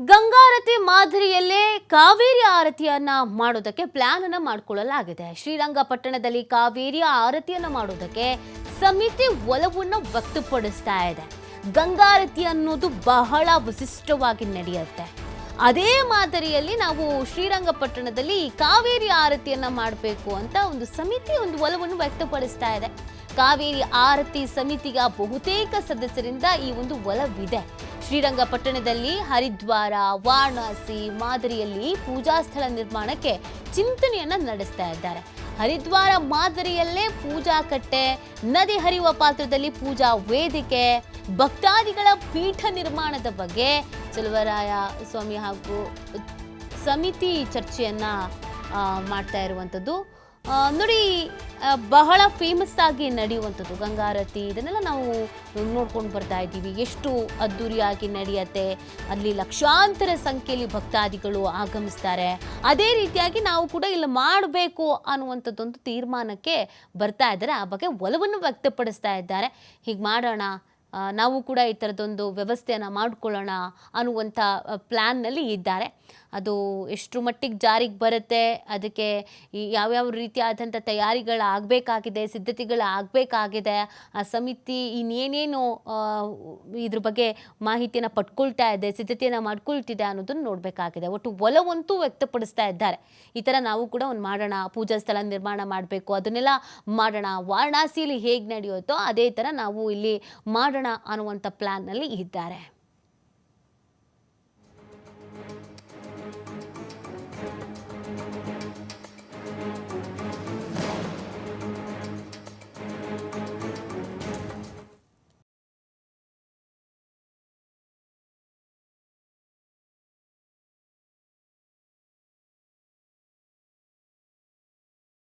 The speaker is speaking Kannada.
ಗಂಗಾರತಿ ಮಾದರಿಯಲ್ಲೇ ಕಾವೇರಿ ಆರತಿಯನ್ನ ಮಾಡೋದಕ್ಕೆ ಪ್ಲಾನ್ ಅನ್ನ ಮಾಡಿಕೊಳ್ಳಲಾಗಿದೆ. ಶ್ರೀರಂಗಪಟ್ಟಣದಲ್ಲಿ ಕಾವೇರಿ ಆರತಿಯನ್ನ ಮಾಡೋದಕ್ಕೆ ಸಮಿತಿ ಒಲವನ್ನು ವ್ಯಕ್ತಪಡಿಸ್ತಾ ಇದೆ. ಗಂಗಾರತಿ ಅನ್ನೋದು ಬಹಳ ವಿಶಿಷ್ಟವಾಗಿ ನಡೆಯುತ್ತೆ. ಅದೇ ಮಾದರಿಯಲ್ಲಿ ನಾವು ಶ್ರೀರಂಗಪಟ್ಟಣದಲ್ಲಿ ಕಾವೇರಿ ಆರತಿಯನ್ನ ಮಾಡಬೇಕು ಅಂತ ಒಂದು ಸಮಿತಿ ಒಂದು ಒಲವನ್ನು ವ್ಯಕ್ತಪಡಿಸ್ತಾ ಇದೆ. ಕಾವೇರಿ ಆರತಿ ಸಮಿತಿಯ ಬಹುತೇಕ ಸದಸ್ಯರಿಂದ ಈ ಒಂದು ಒಲವಿದೆ. ಶ್ರೀರಂಗಪಟ್ಟಣದಲ್ಲಿ ಹರಿದ್ವಾರ, ವಾರಣಾಸಿ ಮಾದರಿಯಲ್ಲಿ ಪೂಜಾ ಸ್ಥಳ ನಿರ್ಮಾಣಕ್ಕೆ ಚಿಂತನೆಯನ್ನ ನಡೆಸ್ತಾ ಇದ್ದಾರೆ. ಹರಿದ್ವಾರ ಮಾದರಿಯಲ್ಲೇ ಪೂಜಾ ಕಟ್ಟೆ, ನದಿ ಹರಿಯುವ ಪಾತ್ರದಲ್ಲಿ ಪೂಜಾ ವೇದಿಕೆ, ಭಕ್ತಾದಿಗಳ ಪೀಠ ನಿರ್ಮಾಣದ ಬಗ್ಗೆ ಚಲುವರಾಯ ಸ್ವಾಮಿ ಹಾಗೂ ಸಮಿತಿ ಚರ್ಚೆಯನ್ನ ಮಾಡ್ತಾ ಇರುವಂಥದ್ದು ನೋಡಿ ಬಹಳ ಫೇಮಸ್ ಆಗಿ ನಡೆಯುವಂಥದ್ದು. ಗಂಗಾರತಿ, ಇದನ್ನೆಲ್ಲ ನಾವು ನೋಡ್ಕೊಂಡು ಬರ್ತಾ ಇದ್ದೀವಿ. ಎಷ್ಟು ಅದ್ದೂರಿಯಾಗಿ ನಡೆಯುತ್ತೆ. ಅಲ್ಲಿ ಲಕ್ಷಾಂತರ ಸಂಖ್ಯೆಯಲ್ಲಿ ಭಕ್ತಾದಿಗಳು ಆಗಮಿಸ್ತಾರೆ. ಅದೇ ರೀತಿಯಾಗಿ ನಾವು ಕೂಡ ಇಲ್ಲಿ ಮಾಡಬೇಕು ಅನ್ನುವಂಥದ್ದೊಂದು ತೀರ್ಮಾನಕ್ಕೆ ಬರ್ತಾ ಇದ್ದಾರೆ. ಆ ಬಗ್ಗೆ ಒಲವನ್ನು ವ್ಯಕ್ತಪಡಿಸ್ತಾ ಇದ್ದಾರೆ. ಹೀಗೆ ಮಾಡೋಣ. ನಾವು ಕೂಡ ಈ ಥರದೊಂದು ವ್ಯವಸ್ಥೆಯನ್ನು ಮಾಡಿಕೊಳ್ಳೋಣ ಅನ್ನುವಂಥ ಪ್ಲ್ಯಾನ್ನಲ್ಲಿ ಇದ್ದಾರೆ. ಅದು ಎಷ್ಟು ಮಟ್ಟಿಗೆ ಜಾರಿಗೆ ಬರುತ್ತೆ, ಅದಕ್ಕೆ ಯಾವ್ಯಾವ ರೀತಿಯಾದಂಥ ತಯಾರಿಗಳಾಗಬೇಕಾಗಿದೆ ಸಿದ್ಧತೆಗಳಾಗಬೇಕಾಗಿದೆ ಆ ಸಮಿತಿ ಇನ್ನೇನೇನು ಇದ್ರ ಬಗ್ಗೆ ಮಾಹಿತಿಯನ್ನು ಪಡ್ಕೊಳ್ತಾ ಇದೆ, ಸಿದ್ಧತೆಯನ್ನು ಮಾಡ್ಕೊಳ್ತಿದೆ ಅನ್ನೋದನ್ನು ನೋಡಬೇಕಾಗಿದೆ. ಒಟ್ಟು ಒಲವಂತೂ ವ್ಯಕ್ತಪಡಿಸ್ತಾ ಇದ್ದಾರೆ. ಈ ಥರ ನಾವು ಕೂಡ ಒಂದು ಮಾಡೋಣ, ಪೂಜಾ ಸ್ಥಳ ನಿರ್ಮಾಣ ಮಾಡಬೇಕು, ಅದನ್ನೆಲ್ಲ ಮಾಡೋಣ ವಾರಣಾಸಿಯಲ್ಲಿ ಹೇಗೆ ನಡೆಯುತ್ತೋ ಅದೇ ಥರ ನಾವು ಇಲ್ಲಿ ಮಾಡೋಣ ಅನ್ನುವಂಥ ಪ್ಲ್ಯಾನ್ನಲ್ಲಿ ಇದ್ದಾರೆ.